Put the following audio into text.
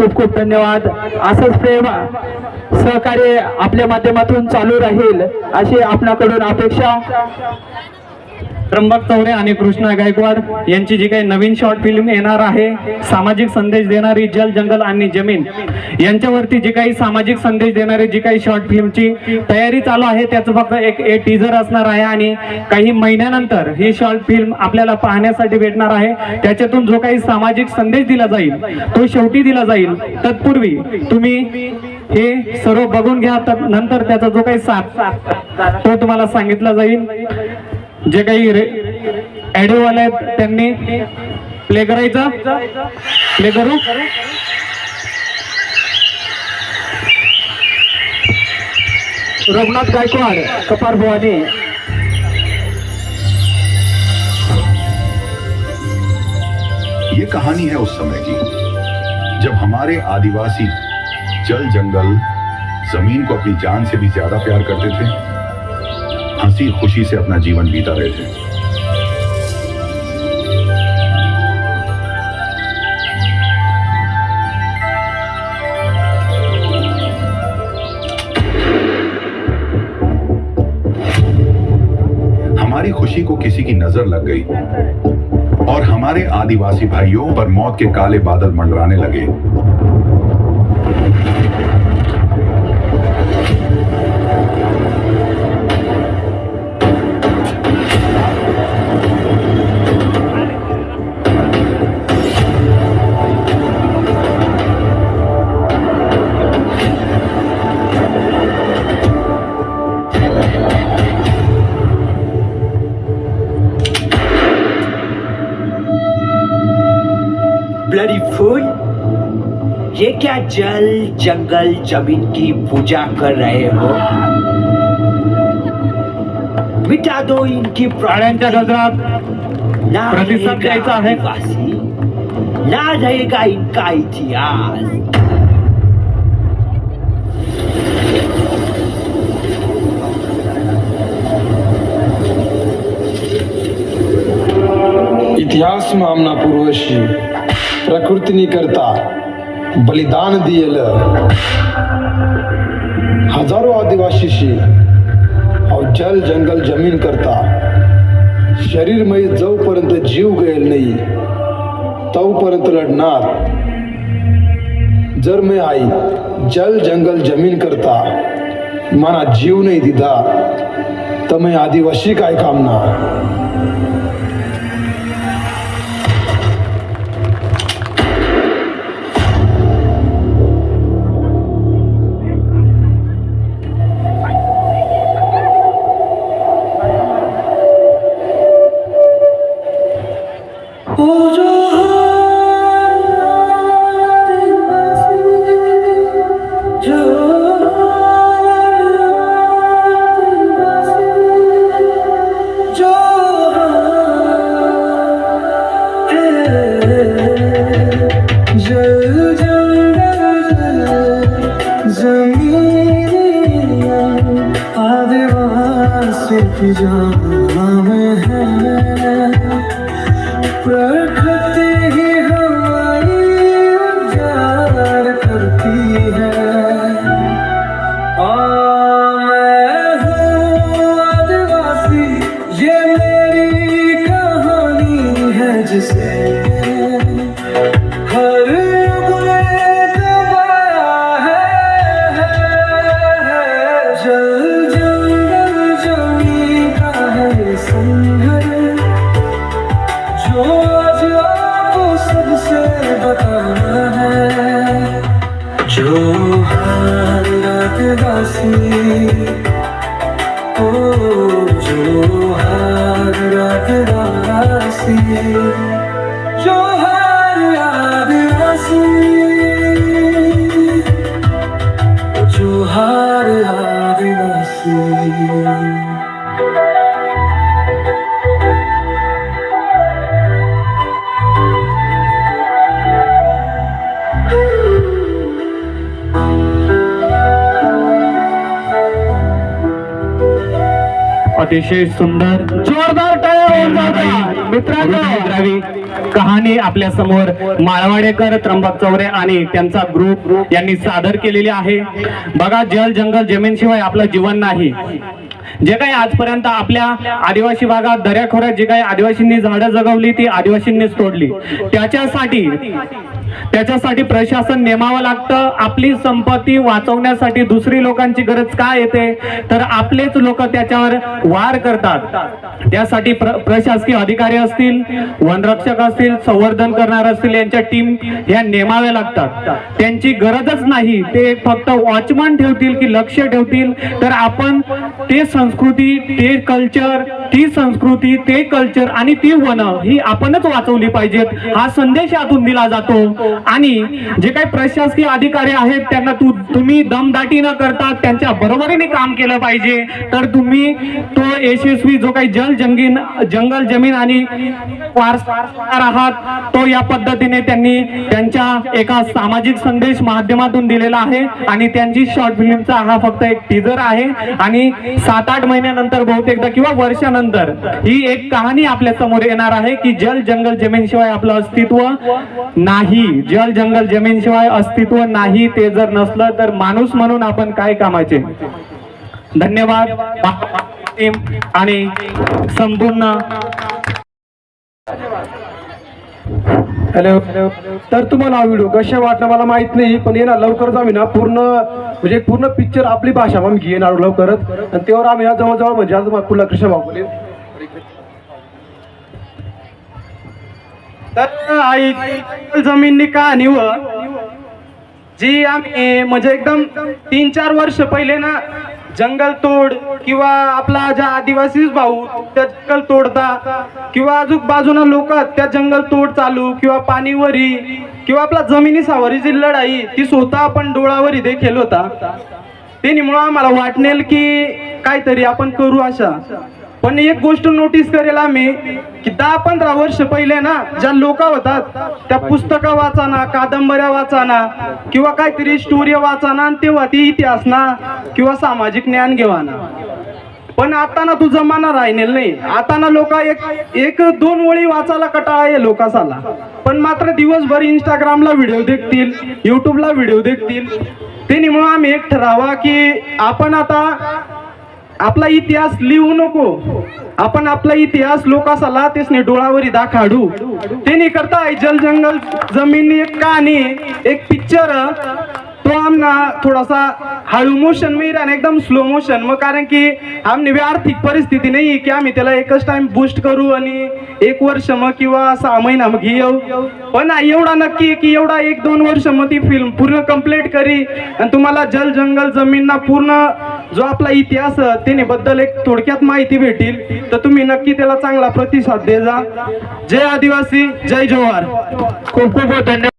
खूप खूप धन्यवाद. असंच प्रेम सहकार्य आपल्या माध्यमातून चालू राहील अशी आपणाकडून अपेक्षा. त्र्यंबक चौरे आणि कृष्णा गायकवाड यांची जी काही नवीन शॉर्ट फिल्म येणार आहे सामाजिक संदेश देणारी जल जंगल आणि जमीन यांच्यावरती जी काही सामाजिक संदेश देणारी जी काही शॉर्ट फिल्मची तयारी चालू आहे त्याचं फक्त एक ए टीजर असणार आहे आणि काही महिन्यानंतर ही शॉर्ट फिल्म आपल्याला पाहण्यासाठी भेटणार आहे. त्याच्यातून जो काही सामाजिक संदेश दिला जाईल तो शेवटी दिला जाईल. तत्पूर्वी तुम्ही हे सर्व बघून घ्या तर नंतर त्याचा जो काही साथ तो तुम्हाला सांगितला जाईल. जे काही त्यांनी. प्ले करायचं. प्ले करू. रघुनाथ गायकवाड, कपार भवानी. ये कहानी है उस समय की, जब हमारे आदिवासी जल जंगल, ज़मीन को अपनी जान से भी ज़्यादा प्यार करते थे। हँसी खुशी से अपना जीवन बीता रहे थे। हमारी खुशी को किसी की नज़र लग गई और हमारे आदिवासी भाइयों पर मौत के काले बादल मंडराने लगे। क्या जल जंगल जमीन की पूजा कर रहे हो? मिटा दो इनकी टाळ्यांच्या गजरात ना प्रतिसाद रहेगा द्यायचा आहे. आदिवासी, ना रहेगा इनका इतिहास। इतिहास आमना पूर्वशी प्रकृतीने करता बलिदान दिलेलं हजारो आदिवासीशी अहो जल जंगल जमीन करता शरीरमय जोपर्यंत जीव गेल नाही तोपर्यंत लढणार. जर मी आई जल जंगल जमीन करता मना जीव नाही दिदा तर मी आदिवासी काय कामना प्रकृति ही। अतिशय सुंदर जोरदार टाळ्या मित्रांनो कहाणी आपल्यासमोर माळवाडेकर त्र्यंबक चौरे आणि त्यांचा ग्रुप यांनी सादर केलेली आहे. बघा जल जंगल जमीन शिवाय आपलं जीवन नाही. जे काही आजपर्यंत आपल्या आदिवासी भागात दर्याखोऱ्यात जे काही आदिवासींनी झाडं जगवली ती आदिवासींनीच तोडली. त्याच्यासाठी त्याच्यासाठी प्रशासन नेमावं लागतं. आपली संपत्ती वाचवण्यासाठी दुसरी लोकांची गरज काय येते? तर आपलेच लोक त्याच्यावर वार करतात. त्यासाठी प्र प्रशासकीय अधिकारी असतील वनरक्षक असतील संवर्धन करणार असतील यांच्या टीम ह्या नेमाव्या लागतात. त्यांची गरजच नाही. ते फक्त वॉचमन ठेवतील की लक्ष ठेवतील. तर आपण ते संस्कृती ते कल्चर ती संस्कृती ते कल्चर आणि ती वन ही आपणच वाचवली पाहिजेत. हा संदेश यातून दिला जातो. आणि जे काही प्रशासकीय अधिकारी आहेत त्यांना तू तुम्ही दमदाटी न करता त्यांच्या बरोबरीने काम केलं पाहिजे. तर तुम्ही तो यशस्वी जो काही जल जंगीन जंगल जमीन आणि आहात तो या पद्धतीने त्यांनी त्यांच्या एका सामाजिक संदेश माध्यमातून दिलेला आहे. आणि त्यांची शॉर्ट फिल्मचा हा फक्त एक टीजर आहे. आणि सात आठ महिन्यानंतर बहुतेकदा किंवा वर्षानंतर ही एक कहाणी आपल्यासमोर येणार आहे की जल जंगल जमीन शिवाय आपलं अस्तित्व नाही. जल जंगल जमीन शिवाय अस्तित्व नाही ते जर नसलं तर माणूस म्हणून आपण काय कामाचे धन्यवाद आणि संपूर्ण हॅलो तर तुम्हाला हा व्हिडिओ कशा वाटला मला माहीत नाही पण ये ना लवकरच आम्ही ना पूर्ण म्हणजे पूर्ण पिक्चर आपली भाषा मग घेणार लवकरच. आणि तेव्हा आम्ही जवळजवळ म्हणजे आज कुला कृष्ण बाबू तर आई जमीननी का व जी आम्ही म्हणजे एकदम तीन चार वर्ष पहिले ना जंगल तोड किंवा आपला ज्या आदिवासी भाऊ त्या जंगल तोडता किंवा अजून बाजूला लोक त्या जंगल तोड चालू किंवा पाणीवरी किंवा आपला जमिनी सावरीची लढाई ती स्वतः आपण डोळावरी देखील होता. त्यामुळं आम्हाला वाटणेल की काहीतरी आपण करू अशा. पण एक गोष्ट नोटीस करेल आम्ही की दहा पंधरा वर्ष पहिले ना ज्या लोक होतात त्या पुस्तकं वाचाना कादंबऱ्या वाचाना किंवा काहीतरी स्टोरी वाचाना आणि तेव्हा ती इतिहास ना किंवा सामाजिक ज्ञान घेवाना. पण आता ना तू जमाना राहिलेला नाही. आता ना लोक एक एक दोन ओळी वाचायला कटाळा आहे लोकांसाला. पण मात्र दिवसभर इंस्टाग्रामला व्हिडिओ देखतील युट्यूबला व्हिडिओ देखतील. त्यामुळं आम्ही एक ठरावा की आपण आता आपला इतिहास लिहू नको. आपण आपला इतिहास लोकांसाला नाही डोळावरी दाखाडू. त्यांनी करता जल जंगल जमिनी एक कहाणी एक पिक्चर तो थोड़ा थोडासा हळू मोशन मी आणि एकदम स्लो मोशन मग कारण की आमने आर्थिक परिस्थिती नाही की आम्ही त्याला एकच टाइम बूस्ट करू आणि एक वर्ष मग किंवा सहा महिना मग येऊ. पण एवढा नक्की की एवढा एक दोन वर्ष मग ती फिल्म पूर्ण कंप्लीट करी आणि तुम्हाला जल जंगल जमीनना पूर्ण जो आपला इतिहास त्याने बद्दल एक थोडक्यात माहिती भेटेल. तर तुम्ही नक्की त्याला चांगला प्रतिसाद दे जा. जय आदिवासी जय जोहार खूप खूप धन्यवाद.